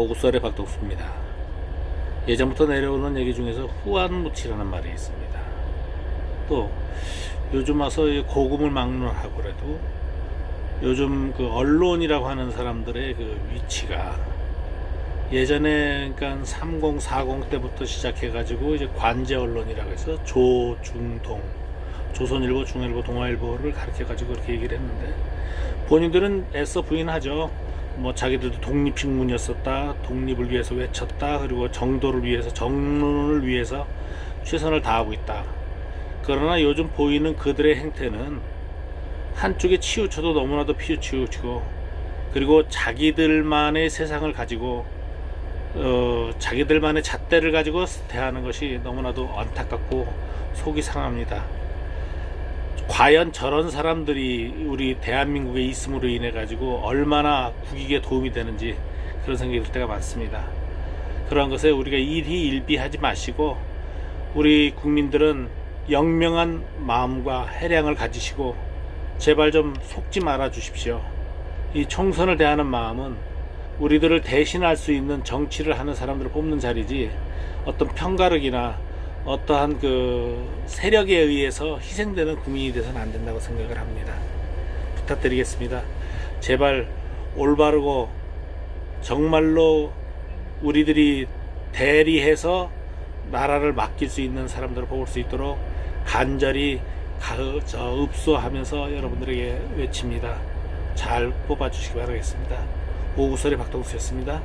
오구설의 박덕수입니다. 예전부터 내려오는 얘기 중에서 후안무치라는 말이 있습니다. 또 요즘 와서 이 고금을 막론하고 그래도 요즘 그 언론이라고 하는 사람들의 그 위치가 예전에 그러니까 30, 40 때부터 시작해가지고 이제 관제 언론이라고 해서 조, 중, 동, 조선일보, 중일보, 동아일보를 가르쳐가지고 그렇게 얘기를 했는데 본인들은 애써 부인하죠. 뭐 자기들도 독립신문이었었다, 독립을 위해서 외쳤다, 그리고 정도를 위해서 정론을 위해서 최선을 다하고 있다. 그러나 요즘 보이는 그들의 행태는 한쪽에 치우쳐도 너무나도 피우치우치고 그리고 자기들만의 세상을 가지고 어, 자기들만의 잣대를 가지고 대하는 것이 너무나도 안타깝고 속이 상합니다. 과연 저런 사람들이 우리 대한민국에 있음으로 인해 가지고 얼마나 국익에 도움이 되는지 그런 생각이 들 때가 많습니다. 그러한 것에 우리가 일희 일비하지 마시고 우리 국민들은 영명한 마음과 해량을 가지시고 제발 좀 속지 말아 주십시오. 이 총선을 대하는 마음은 우리들을 대신할 수 있는 정치를 하는 사람들을 뽑는 자리지 어떤 편가르기나 어떠한 그 세력에 의해서 희생되는 국민이 돼서는 안 된다고 생각을 합니다. 부탁드리겠습니다. 제발 올바르고 정말로 우리들이 대리해서 나라를 맡길 수 있는 사람들을 뽑을 수 있도록 간절히 가, 저, 읍소하면서 여러분들에게 외칩니다. 잘 뽑아주시기 바라겠습니다. 오구설의 박동수였습니다.